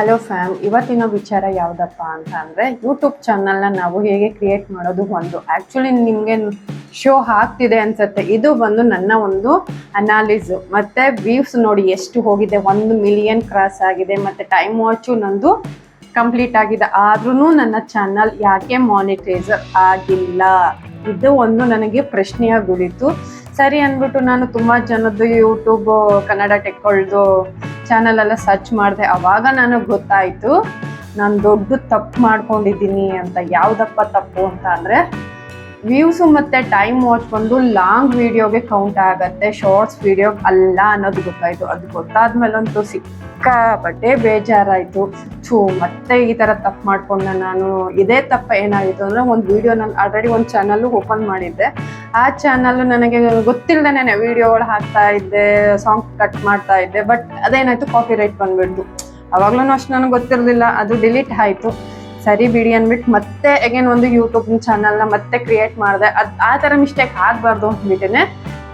Hello fam ಇವತ್ತಿನ ವಿಚಾರ ಯಾವುದಪ್ಪ ಅಂತ ಅಂದರೆ ಯೂಟ್ಯೂಬ್ ಚಾನಲ್ನ ನಾವು ಹೇಗೆ ಕ್ರಿಯೇಟ್ ಮಾಡೋದು ಒಂದು. ಆ್ಯಕ್ಚುಲಿ ನಿಮಗೆ ಶೋ ಆಗ್ತಿದೆ ಅನ್ಸುತ್ತೆ. ಇದು ಬಂದು ನನ್ನ ಒಂದು ಅನಾಲಿಸು ಮತ್ತು ವ್ಯೂಸ್ ನೋಡಿ ಎಷ್ಟು ಹೋಗಿದೆ. ಒಂದು ಮಿಲಿಯನ್ ಕ್ರಾಸ್ ಆಗಿದೆ. ಮತ್ತು ಟೈಮ್ ವಾಚು ನಂದು ಕಂಪ್ಲೀಟ್ ಆಗಿದೆ. ಆದ್ರೂ ನನ್ನ ಚಾನಲ್ ಯಾಕೆ ಮಾನಿಟೈಸರ್ ಆಗಿಲ್ಲ? ಇದು ಒಂದು ನನಗೆ ಪ್ರಶ್ನೆಯಾಗಿ ಉಳಿತು. ಸರಿ ಅಂದ್ಬಿಟ್ಟು ನಾನು ತುಂಬ ಜನದ್ದು ಯೂಟ್ಯೂಬ್ ಕನ್ನಡ ಟೆಕ್ಕೊಳ್ದು ಚಾನಲ್ ಎಲ್ಲ ಸರ್ಚ್ ಮಾಡಿದೆ, ಅವಾಗ ನನಗೆ ಗೊತ್ತಾಯಿತು, ನಾನು ದೊಡ್ಡ ತಪ್ಪು ಮಾಡ್ಕೊಂಡಿದ್ದೀನಿ ಅಂತ, ಯಾವುದಪ್ಪ ತಪ್ಪು ಅಂತ ಅಂದರೆ ವ್ಯೂಸು ಮತ್ತು ಟೈಮ್ ವಾಚ್ ಬಂದು ಲಾಂಗ್ ವಿಡಿಯೋಗೆ ಕೌಂಟ್ ಆಗುತ್ತೆ ಶಾರ್ಟ್ಸ್ ವಿಡಿಯೋ ಅಲ್ಲ ಅನ್ನೋದು ಗೊತ್ತಾಯಿತು. ಅದು ಗೊತ್ತಾದ್ಮೇಲಂತೂ ಸಿಕ್ಕಾಪಟ್ಟೆ ಬೇಜಾರಾಯಿತು. ಛೂ, ಮತ್ತೆ ಈ ಥರ ತಪ್ಪು ಮಾಡ್ಕೊಂಡೆ ನಾನು. ಇದೇ ತಪ್ಪು ಏನಾಗಿತ್ತು ಅಂದರೆ ಒಂದು ವಿಡಿಯೋ ನಾನು ಆಲ್ರೆಡಿ ಒಂದು ಚಾನಲ್ಲು ಓಪನ್ ಮಾಡಿದ್ದೆ. ಆ ಚಾನಲ್ ನನಗೆ ಗೊತ್ತಿಲ್ಲದೇನೆ ವಿಡಿಯೋಗಳು ಹಾಕ್ತಾ ಇದ್ದೆ ಸಾಂಗ್ ಕಟ್ ಮಾಡ್ತಾ ಇದ್ದೆ ಬಟ್ ಅದೇನಾಯಿತು ಕಾಪಿ ರೈಟ್ ಬಂದ್ಬಿಡ್ತು. ಅವಾಗ್ಲೂ ಅಷ್ಟು ನನಗೆ ಗೊತ್ತಿರಲಿಲ್ಲ. ಅದು ಡಿಲೀಟ್ ಆಯಿತು. ಸರಿ ಬಿಡಿ ಅಂದ್ಬಿಟ್ಟು ಮತ್ತೆ ಅಗೇನ್ ಒಂದು ಯೂಟ್ಯೂಬ್ ಚಾನಲ್ನ ಮತ್ತೆ ಕ್ರಿಯೇಟ್ ಮಾಡಿದೆ. ಅದು ಆ ಥರ ಮಿಸ್ಟೇಕ್ ಆಗಬಾರ್ದು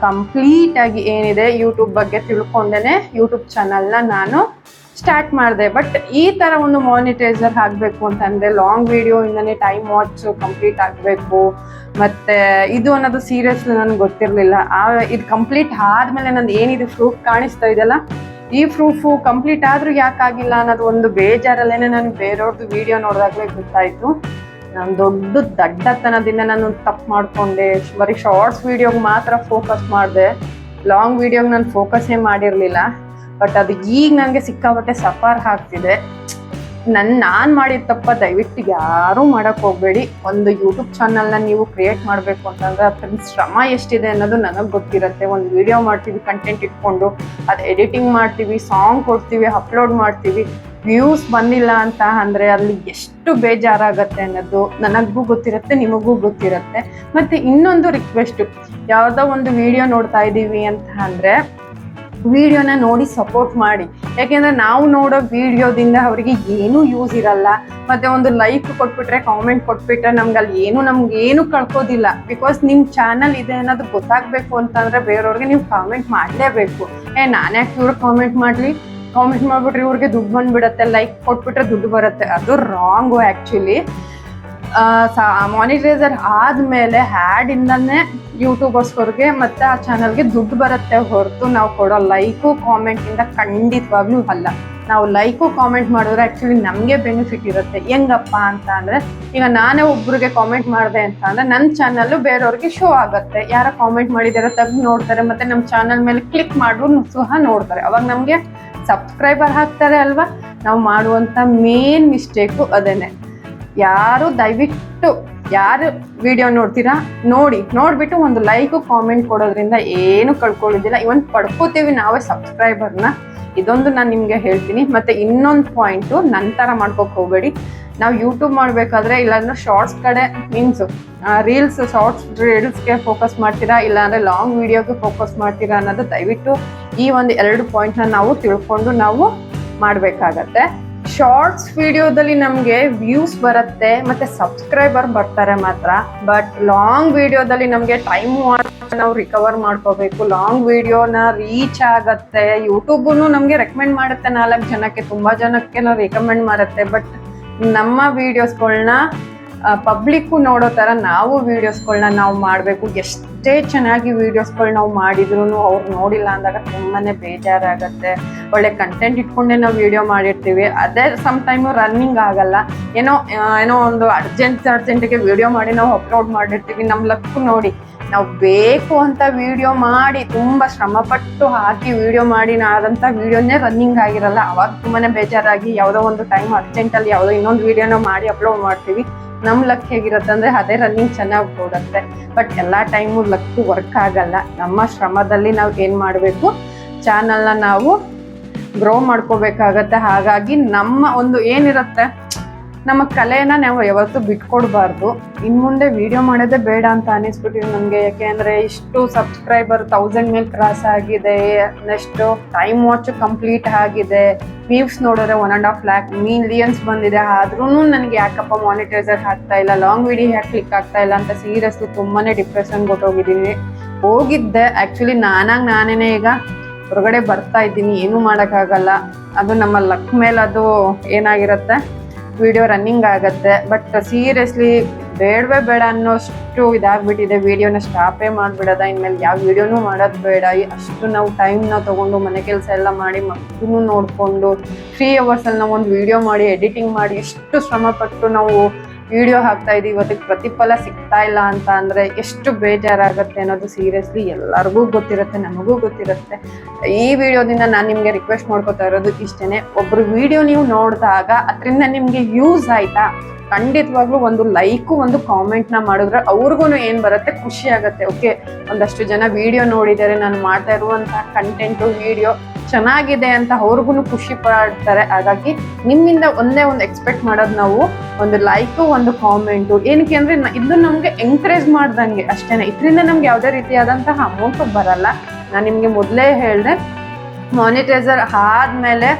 ಕಂಪ್ಲೀಟ್ ಆಗಿ ಏನಿದೆ ಯೂಟ್ಯೂಬ್ ಬಗ್ಗೆ ತಿಳ್ಕೊಂಡೇನೆ ಯೂಟ್ಯೂಬ್ ಚಾನಲ್ನ ನಾನು ಸ್ಟಾರ್ಟ್ ಮಾಡಿದೆ. ಬಟ್ ಈ ಥರ ಒಂದು ಮಾನಿಟೈಸರ್ ಆಗಬೇಕು ಅಂತಂದರೆ ಲಾಂಗ್ ವಿಡಿಯೋಯಿಂದನೇ ಟೈಮ್ ವಾಚ್ ಕಂಪ್ಲೀಟ್ ಆಗಬೇಕು. ಮತ್ತು ಇದು ಅನ್ನೋದು ಸೀರಿಯಸ್ಲಿ ನನಗೆ ಗೊತ್ತಿರಲಿಲ್ಲ. ಆ, ಇದು ಕಂಪ್ಲೀಟ್ ಆದಮೇಲೆ ನಂದು ಏನಿದೆ ಪ್ರೂಫ್ ಕಾಣಿಸ್ತಾ ಇದೆಯಲ್ಲ ಈ ಪ್ರೂಫು ಕಂಪ್ಲೀಟ್ ಆದ್ರೂ ಯಾಕಾಗಿಲ್ಲ ಅನ್ನೋದು ಒಂದು ಬೇಜಾರಲ್ಲೇ ನಾನು ಬೇರೆಯವ್ರದ್ದು ವಿಡಿಯೋ ನೋಡಿದಾಗಲೇ ಗೊತ್ತಾಯಿತು ನಾನು ದೊಡ್ಡ ದಡ್ಡತನದಿಂದ ನಾನು ತಪ್ಪು ಮಾಡಿಕೊಂಡೆ. ಬರೀ ಶಾರ್ಟ್ಸ್ ವೀಡಿಯೋಗೆ ಮಾತ್ರ ಫೋಕಸ್ ಮಾಡಿದೆ. ಲಾಂಗ್ ವೀಡಿಯೋಗೆ ನಾನು ಫೋಕಸ್ಸೇ ಮಾಡಿರಲಿಲ್ಲ. ಬಟ್ ಅದು ಈಗ ನನಗೆ ಸಿಕ್ಕಾಪಟ್ಟೆ ಸಫರ್ ಆಗ್ತಿದೆ. ನನ್ನ ನಾನು ಮಾಡಿದ ತಪ್ಪ ದಯವಿಟ್ಟು ಯಾರೂ ಮಾಡೋಕ್ಕೆ ಹೋಗಬೇಡಿ. ಒಂದು ಯೂಟ್ಯೂಬ್ ಚಾನಲ್ನ ನೀವು ಕ್ರಿಯೇಟ್ ಮಾಡಬೇಕು ಅಂತಂದ್ರೆ ಅದ್ರ ಶ್ರಮ ಎಷ್ಟಿದೆ ಅನ್ನೋದು ನನಗೆ ಗೊತ್ತಿರುತ್ತೆ. ಒಂದು ವಿಡಿಯೋ ಮಾಡ್ತೀವಿ ಕಂಟೆಂಟ್ ಇಟ್ಕೊಂಡು ಅದು ಎಡಿಟಿಂಗ್ ಮಾಡ್ತೀವಿ ಸಾಂಗ್ ಕೊಡ್ತೀವಿ ಅಪ್ಲೋಡ್ ಮಾಡ್ತೀವಿ. ವ್ಯೂಸ್ ಬಂದಿಲ್ಲ ಅಂತ ಅಂದರೆ ಅಲ್ಲಿ ಎಷ್ಟು ಬೇಜಾರಾಗತ್ತೆ ಅನ್ನೋದು ನನಗೂ ಗೊತ್ತಿರುತ್ತೆ, ನಿಮಗೂ ಗೊತ್ತಿರುತ್ತೆ. ಮತ್ತು ಇನ್ನೊಂದು ರಿಕ್ವೆಸ್ಟು ಯಾವುದೋ ಒಂದು ವಿಡಿಯೋ ನೋಡ್ತಾ ಇದ್ದೀವಿ ಅಂತ ಅಂದರೆ ವಿಡಿಯೋನ ನೋಡಿ ಸಪೋರ್ಟ್ ಮಾಡಿ. ಯಾಕೆಂದ್ರೆ ನಾವು ನೋಡೋ ವಿಡಿಯೋದಿಂದ ಅವರಿಗೆ ಏನೂ ಯೂಸ್ ಇರಲ್ಲ. ಮತ್ತೆ ಒಂದು ಲೈಕ್ ಕೊಟ್ಬಿಟ್ರೆ ಕಾಮೆಂಟ್ ಕೊಟ್ಬಿಟ್ರೆ ನಮ್ಗೆ ಅಲ್ಲಿ ಏನು ನಮ್ಗೆ ಏನು ಕಳ್ಕೋದಿಲ್ಲ. ಬಿಕಾಸ್ ನಿಮ್ಮ ಚಾನಲ್ ಇದೆ ಅನ್ನೋದು ಗೊತ್ತಾಗಬೇಕು ಅಂತಂದ್ರೆ ಬೇರೆಯವ್ರಿಗೆ ನೀವು ಕಾಮೆಂಟ್ ಮಾಡಲೇಬೇಕು. ಏ ನಾನ್ಯಾಕೆ ಇವ್ರಿಗೆ ಕಾಮೆಂಟ್ ಮಾಡಲಿ? ಕಾಮೆಂಟ್ ಮಾಡ್ಬಿಟ್ರೆ ಇವ್ರಿಗೆ ದುಡ್ಡು ಬಂದ್ಬಿಡತ್ತೆ ಲೈಕ್ ಕೊಟ್ಬಿಟ್ರೆ ದುಡ್ಡು ಬರುತ್ತೆ. ಅದು ರಾಂಗು ಆ್ಯಕ್ಚುಲಿ ಮಾನಿಟೈಸರ್ ಆದಮೇಲೆ ಹ್ಯಾಡಿಂದನೇ ಯೂಟ್ಯೂಬರ್ಸ್ವರ್ಗೆ ಮತ್ತು ಆ ಚಾನಲ್ಗೆ ದುಡ್ಡು ಬರುತ್ತೆ ಹೊರತು ನಾವು ಕೊಡೋ ಲೈಕು ಕಾಮೆಂಟಿಂದ ಖಂಡಿತವಾಗ್ಲೂ ಅಲ್ಲ. ನಾವು ಲೈಕು, ಕಾಮೆಂಟ್ ಮಾಡಿದ್ರೆ ಆ್ಯಕ್ಚುಲಿ ನಮಗೆ ಬೆನಿಫಿಟ್ ಇರುತ್ತೆ. ಹೆಂಗಪ್ಪ ಅಂತ ಅಂದರೆ, ಈಗ ನಾನೇ ಒಬ್ರಿಗೆ ಕಾಮೆಂಟ್ ಮಾಡಿದೆ ಅಂತ ಅಂದರೆ ನನ್ನ ಚಾನಲ್ಲು ಬೇರೆಯವ್ರಿಗೆ ಶೋ ಆಗುತ್ತೆ. ಯಾರೋ ಕಾಮೆಂಟ್ ಮಾಡಿದಾರೆ ತಗ್ ನೋಡ್ತಾರೆ, ಮತ್ತು ನಮ್ಮ ಚಾನಲ್ ಮೇಲೆ ಕ್ಲಿಕ್ ಮಾಡಿದ್ರು ಸಹ ನೋಡ್ತಾರೆ. ಅವಾಗ ನಮಗೆ ಸಬ್ಸ್ಕ್ರೈಬರ್ ಹಾಕ್ತಾರೆ ಅಲ್ವಾ? ನಾವು ಮಾಡುವಂಥ ಮೇನ್ ಮಿಸ್ಟೇಕು ಅದೇನೆ. ಯಾರು ದಯವಿಟ್ಟು ಯಾರು ವಿಡಿಯೋ ನೋಡ್ತೀರಾ? ನೋಡಿ, ನೋಡ್ಬಿಟ್ಟು ಒಂದು ಲೈಕು ಕಾಮೆಂಟ್ ಕೊಡೋದ್ರಿಂದ ಏನು ಕಳ್ಕೊಳ್ಳೋದಿಲ್ಲ. ಇವನ್ ಪಡ್ಕೋತೀವಿ ನಾವೇ ಸಬ್ಸ್ಕ್ರೈಬರ್ನ ಇದೊಂದು ನಾನು ನಿಮಗೆ ಹೇಳ್ತೀನಿ. ಮತ್ತೆ ಇನ್ನೊಂದು ಪಾಯಿಂಟು ನಂತರ ಮಾಡ್ಕೋಕ್ ಹೋಗಬೇಡಿ. ನಾವು ಯೂಟ್ಯೂಬ್ ಮಾಡಬೇಕಾದ್ರೆ ಇಲ್ಲಾಂದ್ರೆ ಶಾರ್ಟ್ಸ್ ಕಡೆ ಮೀನ್ಸ್ ರೀಲ್ಸ್ ಶಾರ್ಟ್ಸ್ ರೀಲ್ಸ್ಗೆ ಫೋಕಸ್ ಮಾಡ್ತೀರಾ? ಇಲ್ಲಾಂದ್ರೆ ಲಾಂಗ್ ವಿಡಿಯೋಗೆ ಫೋಕಸ್ ಮಾಡ್ತೀರಾ ಅನ್ನೋದು ದಯವಿಟ್ಟು ಈ ಒಂದು ಎರಡು ಪಾಯಿಂಟ್ನ ನಾವು ತಿಳ್ಕೊಂಡು ನಾವು ಮಾಡಬೇಕಾಗತ್ತೆ. ಶಾರ್ಟ್ಸ್ ವಿಡಿಯೋದಲ್ಲಿ ನಮಗೆ ವ್ಯೂಸ್ ಬರುತ್ತೆ, ಮತ್ತೆ ಸಬ್ಸ್ಕ್ರೈಬರ್ ಬರ್ತಾರೆ ಮಾತ್ರ. ಬಟ್ ಲಾಂಗ್ ವಿಡಿಯೋದಲ್ಲಿ ನಮಗೆ ಟೈಮ್ ನಾವು ರಿಕವರ್ ಮಾಡ್ಕೋಬೇಕು. ಲಾಂಗ್ ವಿಡಿಯೋನ ರೀಚ್ ಆಗತ್ತೆ. ಯೂಟ್ಯೂಬ್ ನಮಗೆ ರೆಕಮೆಂಡ್ ಮಾಡುತ್ತೆ ನಾಲ್ಕು ಜನಕ್ಕೆ, ತುಂಬಾ ಜನಕ್ಕೆ ನಾವು ರೆಕಮೆಂಡ್ ಮಾಡುತ್ತೆ. ಬಟ್ ನಮ್ಮ ವಿಡಿಯೋಸ್ಗಳನ್ನ ಪಬ್ಲಿಕ್ಕು ನೋಡೋ ಥರ ನಾವು ವೀಡಿಯೋಸ್ಗಳನ್ನ ನಾವು ಮಾಡಬೇಕು. ಎಷ್ಟೇ ಚೆನ್ನಾಗಿ ವೀಡಿಯೋಸ್ಗಳು ನಾವು ಮಾಡಿದ್ರು ಅವ್ರು ನೋಡಿಲ್ಲ ಅಂದಾಗ ತುಂಬಾ ಬೇಜಾರಾಗತ್ತೆ. ಒಳ್ಳೆ ಕಂಟೆಂಟ್ ಇಟ್ಕೊಂಡೇ ನಾವು ವಿಡಿಯೋ ಮಾಡಿರ್ತೀವಿ. ಅದೇ ಸಮ್ ಟೈಮು ರನ್ನಿಂಗ್ ಆಗಲ್ಲ. ಏನೋ ಏನೋ ಒಂದು ಅರ್ಜೆಂಟ್ ಅರ್ಜೆಂಟಿಗೆ ವಿಡಿಯೋ ಮಾಡಿ ನಾವು ಅಪ್ಲೋಡ್ ಮಾಡಿರ್ತೀವಿ. ನಮ್ಮ ಲಕ್ಕು ನೋಡಿ. ನಾವು ಬೇಕು ಅಂತ ವಿಡಿಯೋ ಮಾಡಿ, ತುಂಬ ಶ್ರಮಪಟ್ಟು ಹಾಕಿ ವಿಡಿಯೋ ಮಾಡಿ ಆದಂಥ ವಿಡಿಯೋನೇ ರನ್ನಿಂಗ್ ಆಗಿರಲ್ಲ. ಅವಾಗ ತುಂಬಾ ಬೇಜಾರಾಗಿ ಯಾವುದೋ ಒಂದು ಟೈಮ್ ಅರ್ಜೆಂಟಲ್ಲಿ ಯಾವುದೋ ಇನ್ನೊಂದು ವಿಡಿಯೋನ ಮಾಡಿ ಅಪ್ಲೋಡ್ ಮಾಡ್ತೀವಿ. ನಮ್ಮ ಲಕ್ ಹೇಗಿರುತ್ತೆ ಅಂದರೆ ಅದೇ ರನ್ನಿಂಗ್ ಚೆನ್ನಾಗಿ ಓಡುತ್ತೆ. ಬಟ್ ಎಲ್ಲ ಟೈಮು ಲಕ್ಕು ವರ್ಕ್ ಆಗಲ್ಲ. ನಮ್ಮ ಶ್ರಮದಲ್ಲಿ ನಾವು ಏನು ಮಾಡಬೇಕು? ಚಾನಲ್ನ ನಾವು ಗ್ರೋ ಮಾಡ್ಕೋಬೇಕಾಗತ್ತೆ. ಹಾಗಾಗಿ ನಮ್ಮ ಒಂದು ಏನಿರುತ್ತೆ? ನಮ್ಮ ಕಲೆಯನ್ನ ನಾವು ಯಾವತ್ತೂ ಬಿಟ್ಕೊಡ್ಬಾರ್ದು. ಇನ್ನು ಮುಂದೆ ವಿಡಿಯೋ ಮಾಡೋದೇ ಬೇಡ ಅಂತ ಅನಿಸ್ಬಿಟ್ಟಿದೆ ನನಗೆ ಯಾಕೆಂದರೆ ಇಷ್ಟು ಸಬ್ಸ್ಕ್ರೈಬರ್ ತೌಸಂಡ್ ಮೇಲೆ ಕ್ರಾಸ್ ಆಗಿದೆ. ನೆಕ್ಸ್ಟ್ ಟೈಮ್ ವಾಚ್ ಕಂಪ್ಲೀಟ್ ಆಗಿದೆ. ವ್ಯೂಸ್ ನೋಡಿದ್ರೆ one and half lakh millions ಬಂದಿದೆ. ಆದ್ರೂ ನನಗೆ ಯಾಕಪ್ಪ ಮಾನಿಟೈಸರ್ ಆಗ್ತಾ ಇಲ್ಲ ಲಾಂಗ್ ವಿಡಿಯೋ ಯಾಕೆ ಕ್ಲಿಕ್ ಆಗ್ತಾ ಇಲ್ಲ ಅಂತ ಸೀರಿಯಸ್ಲಿ ತುಂಬಾ ಡಿಪ್ರೆಷನ್ ಕೊಟ್ಟೋಗಿದ್ದೀನಿ. ಹೋಗಿದ್ದೆ. ಆ್ಯಕ್ಚುಲಿ ನಾನಾಗಿ ನಾನೇ ಈಗ ಹೊರಗಡೆ ಬರ್ತಾ ಇದ್ದೀನಿ. ಏನೂ ಮಾಡೋಕ್ಕಾಗಲ್ಲ. ಅದು ನಮ್ಮ ಲಕ್ ಮೇಲೆ ಅದು ಏನಾಗಿರುತ್ತೆ? ವಿಡಿಯೋ ರನ್ನಿಂಗ್ ಆಗುತ್ತೆ. ಬಟ್ ಸೀರಿಯಸ್ಲಿ ಬೇಡವೇ ಬೇಡ ಅನ್ನೋಷ್ಟು ಇದಾಗ್ಬಿಟ್ಟಿದೆ. ವಿಡಿಯೋನ ಸ್ಟಾಪೇ ಮಾಡಿಬಿಡೋದ. ಇನ್ಮೇಲೆ ಯಾವ ವಿಡಿಯೋನೂ ಮಾಡೋದು ಬೇಡ. ಅಷ್ಟು ನಾವು ಟೈಮ್ನ ತೊಗೊಂಡು ಮನೆ ಕೆಲಸ ಎಲ್ಲ ಮಾಡಿ ಮಕ್ಕಳನ್ನು ನೋಡಿಕೊಂಡು ತ್ರೀ ಅವರ್ಸಲ್ಲಿ ನಾವು ಒಂದು ವಿಡಿಯೋ ಮಾಡಿ ಎಡಿಟಿಂಗ್ ಮಾಡಿ, ಎಷ್ಟು ಶ್ರಮಪಟ್ಟು ನಾವು ವಿಡಿಯೋ ಹಾಕ್ತಾ ಇದ್ದೀವಿ, ಇವತ್ತಿಗೆ ಪ್ರತಿಫಲ ಸಿಗ್ತಾ ಇಲ್ಲ ಅಂತ ಅಂದರೆ ಎಷ್ಟು ಬೇಜಾರಾಗುತ್ತೆ ಅನ್ನೋದು ಸೀರಿಯಸ್ಲಿ ಎಲ್ಲರಿಗೂ ಗೊತ್ತಿರುತ್ತೆ, ನಮಗೂ ಗೊತ್ತಿರುತ್ತೆ. ಈ ವಿಡಿಯೋದಿಂದ ನಾನು ನಿಮಗೆ ರಿಕ್ವೆಸ್ಟ್ ಮಾಡ್ಕೋತಾ ಇರೋದು ಇಷ್ಟೇ ಒಬ್ರು ವಿಡಿಯೋ ನೀವು ನೋಡಿದಾಗ ಅದರಿಂದ ನಿಮಗೆ ಯೂಸ್ ಆಯ್ತಾ? ಖಂಡಿತವಾಗ್ಲೂ ಒಂದು ಲೈಕು ಒಂದು ಕಾಮೆಂಟ್ನ ಮಾಡಿದ್ರೆ ಅವ್ರಿಗೂ ಏನು ಬರುತ್ತೆ? ಖುಷಿ ಆಗುತ್ತೆ. ಓಕೆ ಒಂದಷ್ಟು ಜನ ವಿಡಿಯೋ ನೋಡಿದ್ದಾರೆ ನಾನು ಮಾಡ್ತಾ ಇರುವಂತಹ ಕಂಟೆಂಟು ವಿಡಿಯೋ ಚೆನ್ನಾಗಿದೆ ಅಂತ ಅವ್ರಿಗೂ ಖುಷಿ ಪಡ್ತಾರೆ. ಹಾಗಾಗಿ ನಿಮ್ಮಿಂದ ಒಂದೇ ಒಂದು ಎಕ್ಸ್ಪೆಕ್ಟ್ ಮಾಡೋದು ನಾವು ಒಂದು ಲೈಕು ಒಂದು ಕಾಮೆಂಟು ಏನಕ್ಕೆ ಅಂದರೆ ಇದು ನಮಗೆ ಎಂಕರೇಜ್ ಮಾಡ್ದಂಗೆ ಅಷ್ಟೇ ಇದರಿಂದ ನಮ್ಗೆ ಯಾವುದೇ ರೀತಿಯಾದಂತಹ ಅಮೌಂಟು ಬರಲ್ಲ. ನಾನು ನಿಮಗೆ ಮೊದಲೇ ಹೇಳಿದೆ ಮಾನಿಟೈಸರ್ ಆದಮೇಲೆ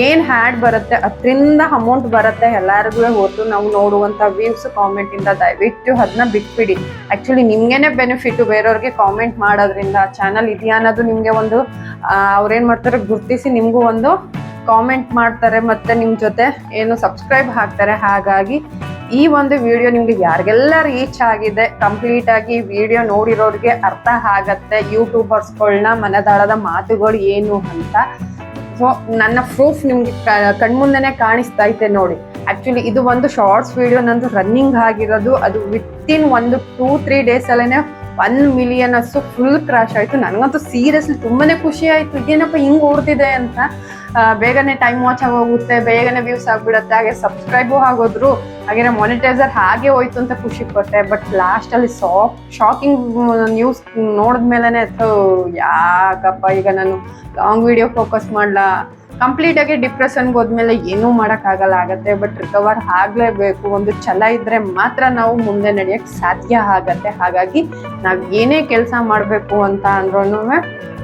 ಏನು ಹ್ಯಾಡ್ ಬರುತ್ತೆ, ಅದರಿಂದ ಅಮೌಂಟ್ ಬರುತ್ತೆ ಎಲ್ಲರಿಗೂ ಹೊರತು ನಾವು ನೋಡುವಂಥ ವ್ಯೂಸ್ ಕಾಮೆಂಟಿಂದ ದಯವಿಟ್ಟು ಅದನ್ನ ಬಿಟ್ಬಿಡಿ. ಆ್ಯಕ್ಚುಲಿ ನಿಮಗೇನೆ ಬೆನಿಫಿಟ್ಟು ಬೇರೆಯವ್ರಿಗೆ ಕಾಮೆಂಟ್ ಮಾಡೋದ್ರಿಂದ ಚಾನಲ್ ಇದೆಯಾ ಅನ್ನೋದು ನಿಮಗೆ ಒಂದು ಅವ್ರೇನು ಮಾಡ್ತಾರೆ, ಗುರುತಿಸಿ ನಿಮಗೂ ಒಂದು ಕಾಮೆಂಟ್ ಮಾಡ್ತಾರೆ ಮತ್ತು ನಿಮ್ಮ ಜೊತೆ ಏನು ಸಬ್ಸ್ಕ್ರೈಬ್ ಹಾಕ್ತಾರೆ, ಹಾಗಾಗಿ ಈ ಒಂದು ವಿಡಿಯೋ ನಿಮ್ಗೆ ಯಾರಿಗೆಲ್ಲ ರೀಚ್ ಆಗಿದೆ ಕಂಪ್ಲೀಟ್ ಆಗಿ ವಿಡಿಯೋ ನೋಡಿರೋರಿಗೆ ಅರ್ಥ ಆಗತ್ತೆ ಯೂಟ್ಯೂಬರ್ಸ್ಗಳನ್ನ ಮನದಾಳದ ಮಾತುಗಳು ಏನು ಅಂತ. ಸೊ ನನ್ನ ಪ್ರೂಫ್ ನಿಮ್ಗೆ ಕಣ್ಮುಂದೆ ಕಾಣಿಸ್ತಾ ಇದೆ ನೋಡಿ. ಆಕ್ಚುಲಿ ಇದು ಒಂದು ಶಾರ್ಟ್ಸ್ ವಿಡಿಯೋ ನಂದು ರನ್ನಿಂಗ್ ಆಗಿರೋದು. ಅದು ವಿತ್ ಇನ್ ಒಂದು ಟೂ ತ್ರೀ ಡೇಸ್ ಅಲ್ಲೇ ಒನ್ ಮಿಲಿಯನ್ ಅಷ್ಟು ಫುಲ್ ಕ್ರಾಶ್ ಆಯ್ತು. ನನಗಂತೂ ಸೀರಿಯಸ್ಲಿ ತುಂಬಾನೇ ಖುಷಿ ಆಯ್ತು. ಏನಪ್ಪ ಹಿಂಗೆ ಓಡ್ತಿದೆ ಅಂತ? ಬೇಗನೆ ಟೈಮ್ ವಾಚ್ ಆಗೋಗುತ್ತೆ ಬೇಗನೆ ವ್ಯೂಸ್ ಆಗ್ಬಿಡತ್ತೆ. ಹಾಗೆ ಸಬ್ಸ್ಕ್ರೈಬು ಆಗೋದ್ರು, ಹಾಗೆ ಮಾನಿಟೈಸರ್ ಹಾಗೆ ಹೋಯ್ತು ಅಂತ ಖುಷಿ ಪಟ್ಟೆ. ಬಟ್ ಲಾಸ್ಟ್ ಅಲ್ಲಿ ಸಾಕ್ ಶಾಕಿಂಗ್ ನ್ಯೂಸ್ ನೋಡಿದ್ಮೇಲೆ ಯಾಕಪ್ಪ ಈಗ ನಾನು ಲಾಂಗ್ ವಿಡಿಯೋ ಫೋಕಸ್ ಮಾಡ್ಲಾ? ಕಂಪ್ಲೀಟ್ ಆಗಿ ಡಿಪ್ರೆಷನ್ಗೆ ಹೋದ್ಮೇಲೆ ಏನೂ ಮಾಡೋಕ್ಕಾಗಲ್ಲ ಆಗತ್ತೆ ಬಟ್ ರಿಕವರ್ ಆಗಲೇಬೇಕು. ಒಂದು ಛಲ ಇದ್ರೆ ಮಾತ್ರ ನಾವು ಮುಂದೆ ನಡೆಯಕ್ಕೆ ಸಾಧ್ಯ ಆಗತ್ತೆ. ಹಾಗಾಗಿ ನಾವು ಏನೇ ಕೆಲಸ ಮಾಡಬೇಕು ಅಂತ ಅಂದ್ರೂ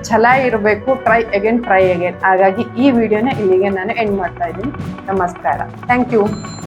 ಛಲ ಇರಬೇಕು. ಟ್ರೈ ಅಗೇನ್ ಟ್ರೈ ಅಗೇನ್ ಹಾಗಾಗಿ ಈ ವಿಡಿಯೋನ ಇಲ್ಲಿಗೆ ನಾನು ಎಂಡ್ ಮಾಡ್ತಾ ಇದ್ದೀನಿ. ನಮಸ್ಕಾರ. Thank you